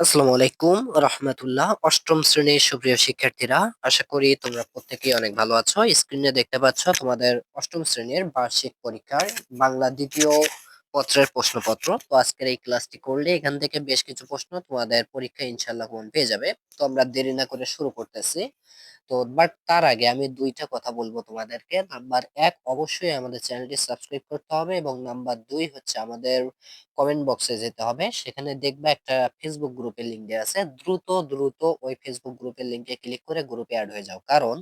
আসসালামু আলাইকুম, রহমতুল্লাহ। অষ্টম শ্রেণির সুপ্রিয় শিক্ষার্থীরা, আশা করি তোমরা প্রত্যেকেই অনেক ভালো আছো। স্ক্রিনে দেখতে পাচ্ছ তোমাদের অষ্টম শ্রেণির বার্ষিক পরীক্ষার বাংলা দ্বিতীয় পত্রের প্রশ্নপত্র। তো আজকের এই ক্লাসটি করলে এখান থেকে বেশ কিছু প্রশ্ন তোমাদের পরীক্ষা ইনশাল্লাহ কমন পেয়ে যাবে। তো আমরা দেরি না করে শুরু করতেছি। তো বাট তার আগে আমি দুইটা কথা বলব তোমাদেরকে। নাম্বার এক, অবশ্যই আমাদের চ্যানেলটি সাবস্ক্রাইব করতে হবে এবং নাম্বার দুই হচ্ছে আমাদের কমেন্ট বক্সে যেতে হবে। সেখানে দেখবে একটা ফেসবুক গ্রুপের লিঙ্ক দেওয়া আছে। দ্রুত দ্রুত ওই ফেসবুক গ্রুপের লিঙ্কে ক্লিক করে গ্রুপে অ্যাড হয়ে যাও। কারণ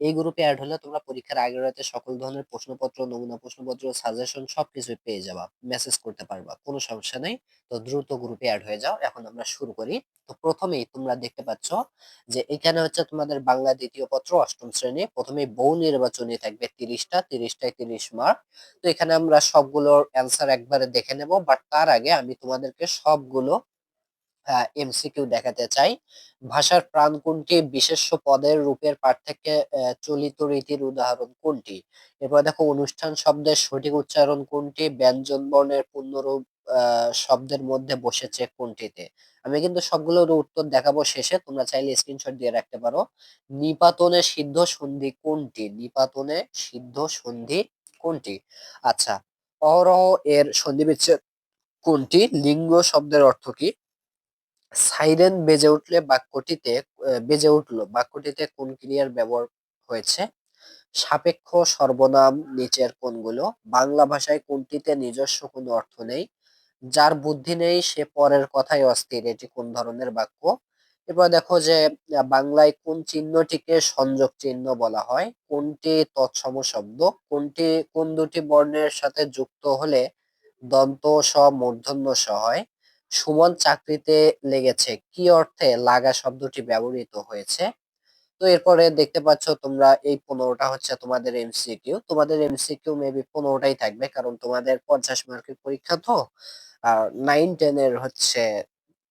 এই গ্রুপে অ্যাড হলে তোমরা পরীক্ষার আগের রাতে সকল ধরনের প্রশ্নপত্র, নমুনা প্রশ্নপত্র সাজেশন সবকিছু পেয়ে যাবা। মেসেজ করতে পারবা। কোনো সমস্যা নেই। তো দ্রুত গ্রুপে অ্যাড হয়ে যাও। এখন আমরা শুরু করি। তো প্রথমেই তোমরা দেখতে পাচ্ছ যে এখানে হচ্ছে তোমাদের বাংলা দ্বিতীয় পত্র অষ্টম শ্রেণি। প্রথমে বহু নির্বাচনী থাকবে তিরিশটা, তিরিশটায় তিরিশ মার্ক তো এখানে আমরা সবগুলোর অ্যান্সার একবারে দেখে নেব বাট তার আগে আমি তোমাদেরকে সবগুলো এমসিকিউ দেখাতে চাই। ভাষার প্রাণ কোনটি? বিশেষ্য পদের রূপের পার্থক্যে চলিত রীতির উদাহরণ কোনটি? এরপর দেখো, অনুষ্ঠান শব্দের সঠিক উচ্চারণ কোনটি? ব্যঞ্জন বর্ণের পূর্ণরূপ শব্দের মধ্যে বসেছে কোনটিতে? আমি কিন্তু সবগুলোর উত্তর দেখাবো শেষে, তোমরা চাইলে স্ক্রিনশট দিয়ে রাখতে পারো। নিপাতনে সিদ্ধ সন্ধি কোনটি? নিপাতনে সিদ্ধ সন্ধি কোনটি? আচ্ছা অহরহ এর সন্ধি বিচ্ছেদ কোনটি? লিঙ্গ শব্দের অর্থ কি? সাইরেন বেজে উঠলে বাক্যটিতে বেজে উঠল, বাক্যটিতে কোন ক্রিয়ার ব্যবহার হয়েছে? সাপেক্ষ সর্বনাম নিচের কোনগুলো? বাংলা ভাষায় কোনটিতে নিজস্ব কোনো অর্থ নেই? যার বুদ্ধি নেই, সে পরের কথাই অস্থির। এটি কোন ধরনের বাক্য? এবার দেখো যে বাংলায় কোন চিহ্নটিকে সংযোগ চিহ্ন বলা হয়? কোনটি তৎসম শব্দ? কোনটি, কোন দুটি বর্ণের সাথে যুক্ত হলে দন্ত স মূর্ধন্য স হয়? সুমন চাকরিতে লেগেছে। কি অর্থে লাগা শব্দটি ব্যবহৃত হয়েছে? তো এরপরে দেখতে পাচ্ছ তোমরা এই পনেরোটা হচ্ছে তোমাদের এমসিকিউ তোমাদের এমসিকিউ মেবি পনেরোটাই থাকবে, কারণ তোমাদের পঞ্চাশ মার্কের পরীক্ষা তো। আর নাইন টেনের হচ্ছে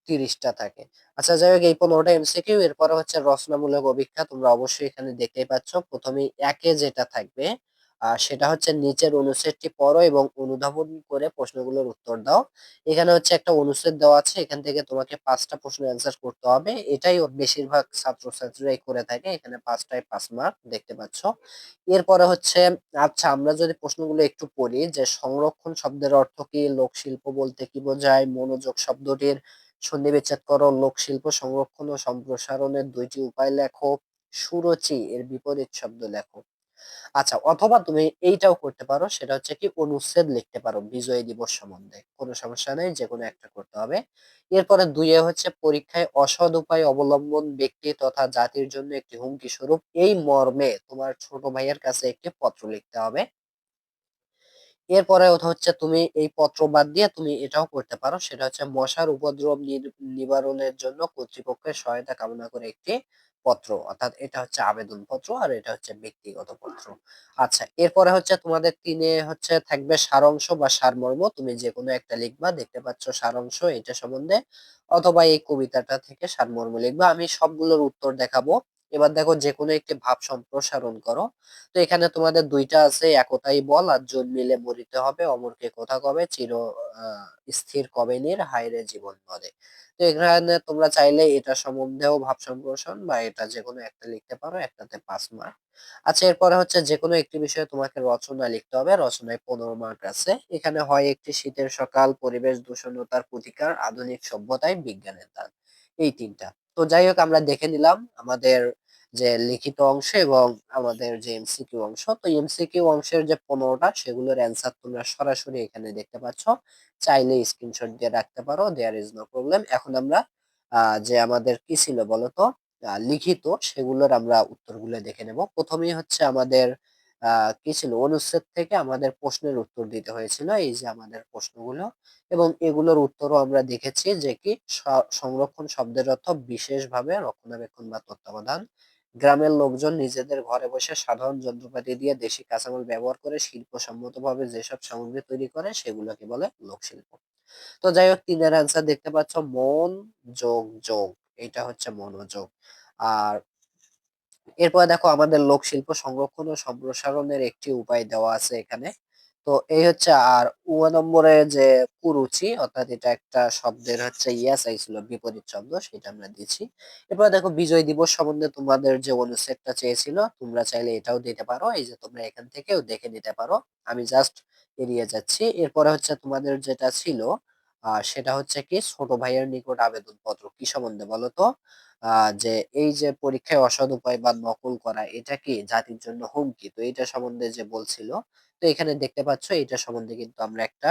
তিরিশটা থাকে। আচ্ছা যাই হোক, এই পনেরোটা এমসিকিউ এরপরে হচ্ছে রচনামূলক অভিক্ষা তোমরা অবশ্যই এখানে দেখতেই পাচ্ছ। প্রথমে একে যেটা থাকবে সেটা হচ্ছে নিচের অনুচ্ছেদটি পড়ো এবং অনুধাবন করে প্রশ্নগুলোর উত্তর দাও। এখানে হচ্ছে একটা অনুচ্ছেদ দেওয়া আছে, এখান থেকে তোমাকে পাঁচটা প্রশ্ন অ্যান্সার করতে হবে। এটাই বেশিরভাগ ছাত্রছাত্রীরাই করে থাকে, এখানে পাঁচটায় পাঁচ মার্ক দেখতে পাচ্ছ। এরপরে হচ্ছে আচ্ছা আমরা যদি প্রশ্নগুলো একটু পড়ি, যে সংরক্ষণ শব্দের অর্থ কি? লোকশিল্প বলতে কি বোঝায়? মনোযোগ শব্দটির সন্ধি বিচ্ছেদ করো লোকশিল্প সংরক্ষণ ও সম্প্রসারণের দুইটি উপায় লেখো। সুরুচি, এর বিপরীত শব্দ লেখো। আচ্ছা অথবা তুমি এইটাও করতে পারো, সেটা হচ্ছে কি অনুচ্ছেদ লিখতে পারো, বিজয় দিবস সম্বন্ধে। কোনো সমস্যা নেই যে কোনো একটা করতে হবে। এরপরে দুইয়ে হচ্ছে পরীক্ষায় অসৎ উপায় অবলম্বন ব্যক্তি তথা জাতির জন্য একটি হুমকি স্বরূপ এই মর্মে তোমার ছোট ভাইয়ের কাছে একটি পত্র লিখতে হবে। এরপরে হচ্ছে তুমি এই পত্র বাদ দিয়ে তুমি এটাও করতে পারো, সেটা হচ্ছে মশার উপদ্রব নিবারণের জন্য কর্তৃপক্ষের সহায়তা কামনা করে একটি পত্র, অর্থাৎ এটা হচ্ছে আবেদন পত্র আর এটা হচ্ছে ব্যক্তিগত পত্র। আচ্ছা এরপরে হচ্ছে তোমাদের তিনে হচ্ছে থাকবে সারাংশ বা সারমর্ম। তুমি যে কোনো একটা লিখবা, দেখতে পাচ্ছ সারাংশ এটা সম্বন্ধে, অথবা এই কবিতাটা থেকে সারমর্ম লিখবা। আমি সবগুলোর উত্তর দেখাবো। এবার দেখো যে কোনো একটি ভাব সম্প্রসারণ করো। তো এখানে তোমাদের দুইটা আছে, একতাই বল আর জন মিলে মরিতে হবে, অমরকে কথা কবে, চির স্থির কবে নির, হায়রে জীবন বলে। তো এখানে তোমরা চাইলে এটা সম্বন্ধেও ভাব সম্প্রসারণ বা এটা যে কোনো একটা লিখতে পারো, একটাতে পাঁচ মার্ক আচ্ছা এরপরে হচ্ছে যে কোনো একটি বিষয়ে তোমাকে রচনা লিখতে হবে, রচনায় পনেরো মার্ক আছে। এখানে হয় একটি শীতের সকাল, পরিবেশ দূষণতার প্রতিকার, আধুনিক সভ্যতায় বিজ্ঞানের দান। এই তিনটা। তো যাই হোক, আমরা দেখে নিলাম আমাদের যে লিখিত অংশ এবং আমাদের যে এমসিকিউ অংশ। তো এমসিকিউ অংশের যে পনেরোটা, সেগুলোর অ্যান্সার তোমরা সরাসরি এখানে দেখতে পাচ্ছ। চাইলে স্ক্রিনশট দিয়ে রাখতে পারো দেয়ার ইজ নো প্রবলেম এখন আমরা যে আমাদের কি ছিল বলতো? লিখিত, সেগুলোর আমরা উত্তরগুলো দেখে নেব। প্রথমেই হচ্ছে আমাদের কি ছিল? অনুচ্ছেদ থেকে আমাদের প্রশ্নের উত্তর দিতে হয়েছিল, এই যে আমাদের প্রশ্নগুলো। এবং এগুলোর উত্তরও আমরা দেখেছি যে কি সংরক্ষণ শব্দের অর্থ বিশেষভাবে রক্ষণাবেক্ষণ বা তত্ত্বাবধান। গ্রামের লোকজন নিজেদের ঘরে বসে সাধারণ যন্ত্রপাতি দিয়ে দেশি কাঁচামাল ব্যবহার করে শিল্প ভাবে যেসব সামগ্রী তৈরি করে, সেগুলোকে বলে লোকশিল্প। তো যাই হোক, তিনের অ্যান্সার দেখতে পাচ্ছ, মন, যোগ যোগ। এটা হচ্ছে মনোযোগ। আর এরপর দেখো আমাদের লোকশিল্প সংরক্ষণ ও সম্প্রসারণের একটি উপায় দেওয়া আছে এখানে। তো এই হচ্ছে আর উ নম্বরে যে কুরুচি, অর্থাৎ এটা একটা শব্দের হচ্ছে ইয়া চাইছিল বিপরীত শব্দ, সেটা আমরা দিয়েছি। এরপর দেখো বিজয় দিবস সম্বন্ধে তোমাদের যে অনুচ্ছেদটা চেয়েছিল, তোমরা চাইলে এটাও দিতে পারো। এই যে তোমরা এখান থেকেও দেখে নিতে পারো। আমি জাস্ট এড়িয়ে যাচ্ছি। এরপরে হচ্ছে তোমাদের যেটা ছিল সেটা হচ্ছে কি ছোট ভাইয়ের নিকট আবেদন পত্র কি সম্বন্ধে বলো তো আহ যে এই যে পরীক্ষায় অসৎ উপায় বা নকল করা, এটা কি জাতির জন্য হুমকি? তো এটা সম্বন্ধে যে বলছিল, তো এখানে দেখতে পাচ্ছ এটা সম্বন্ধে কিন্তু আমরা একটা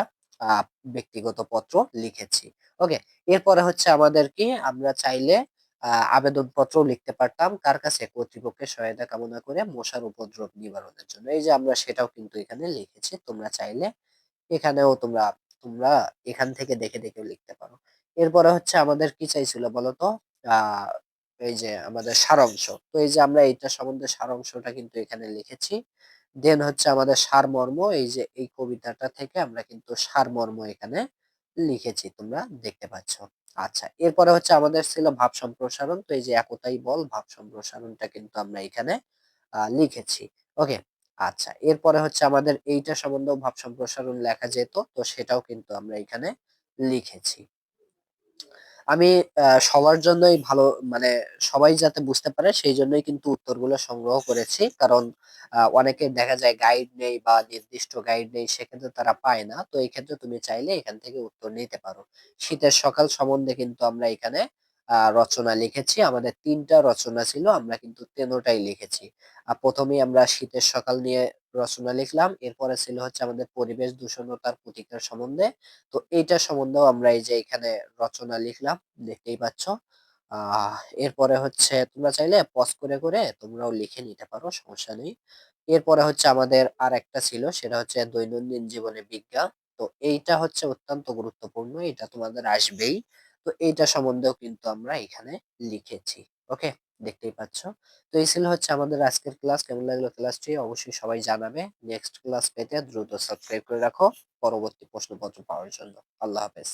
ব্যক্তিগত পত্র লিখেছি। ওকে? এরপরে হচ্ছে আমাদের কি আমরা চাইলে আহ আবেদনপত্র লিখতে পারতাম কার কাছে? কর্তৃপক্ষের সহায়তা কামনা করে মশার উপদ্রব নিবারণের জন্য। এই যে আমরা সেটাও কিন্তু এখানে লিখেছি। তোমরা চাইলে এখানেও তোমরা তোমরা এখান থেকে দেখে দেখেও লিখতে পারো। এরপরে হচ্ছে আমাদের কি চাইছিল বলতো? আহ এই যে আমাদের সারাংশ। তো এই যে আমরা এইটা সম্বন্ধে সারাংশটা কিন্তু এখানে লিখেছি। দেন হচ্ছে আমাদের সারমর্ম, এই যে এই কবিতাটা থেকে আমরা কিন্তু সারমর্ম এখানে লিখেছি, তোমরা দেখতে পাচ্ছ। আচ্ছা এরপরে হচ্ছে আমাদের ছিল ভাব সম্প্রসারণ। তো এই যে একতাই বল, ভাব সম্প্রসারণটা কিন্তু আমরা এখানে লিখেছি। ওকে আচ্ছা এরপরে হচ্ছে আমাদের এইটা সম্বন্ধেও ভাব সম্প্রসারণ লেখা যেত, তো সেটাও কিন্তু আমরা এখানে লিখেছি। আমি সবার জন্যই ভালো মানে সবাই যাতে বুঝতে পারে সেই জন্যই কিন্তু উত্তরগুলো সংগ্রহ করেছি, কারণ অনেকে দেখা যায় গাইড নেই বা নির্দিষ্ট গাইড নেই, সেক্ষেত্রে তারা পায় না। তো এই ক্ষেত্রে তুমি চাইলে এখান থেকে উত্তর নিতে পারো। শীতের সকাল সম্বন্ধে কিন্তু আমরা এখানে রচনা লিখেছি। আমাদের তিনটা রচনা ছিল, আমরা কিন্তু তেনোটাই লিখেছি। আর প্রথমেই আমরা শীতের সকাল নিয়ে রচনা লিখলাম, এরপরে ছিল হচ্ছে আমাদের পরিবেশ দূষণ ও তার প্রতিকার সম্বন্ধে। তো এইটা সম্বন্ধেও আমরা এই যে এখানে রচনা লিখলাম, দেখতেই পাচ্ছ। আহ এরপরে হচ্ছে তোমরা চাইলে পজ করে করে তোমরাও লিখে নিতে পারো, সমস্যা নেই। এরপরে হচ্ছে আমাদের আর একটা ছিল, সেটা হচ্ছে দৈনন্দিন জীবনে বিজ্ঞান। তো এইটা হচ্ছে অত্যন্ত গুরুত্বপূর্ণ, এটা তোমাদের আসবেই। তো এইটা সম্বন্ধেও কিন্তু আমরা এখানে লিখেছি, ওকে? দেখতেই পাচ্ছ? তো এই ছিল হচ্ছে আমাদের আজকের ক্লাস, কেমন লাগল ক্লাসটি? অবশ্যই সবাই জানাবে। নেক্সট ক্লাস পেতে দ্রুত সাবস্ক্রাইব করে রাখো। পরবর্তী প্রশ্নপত্র পাওয়ার জন্য। আল্লাহ হাফেজ।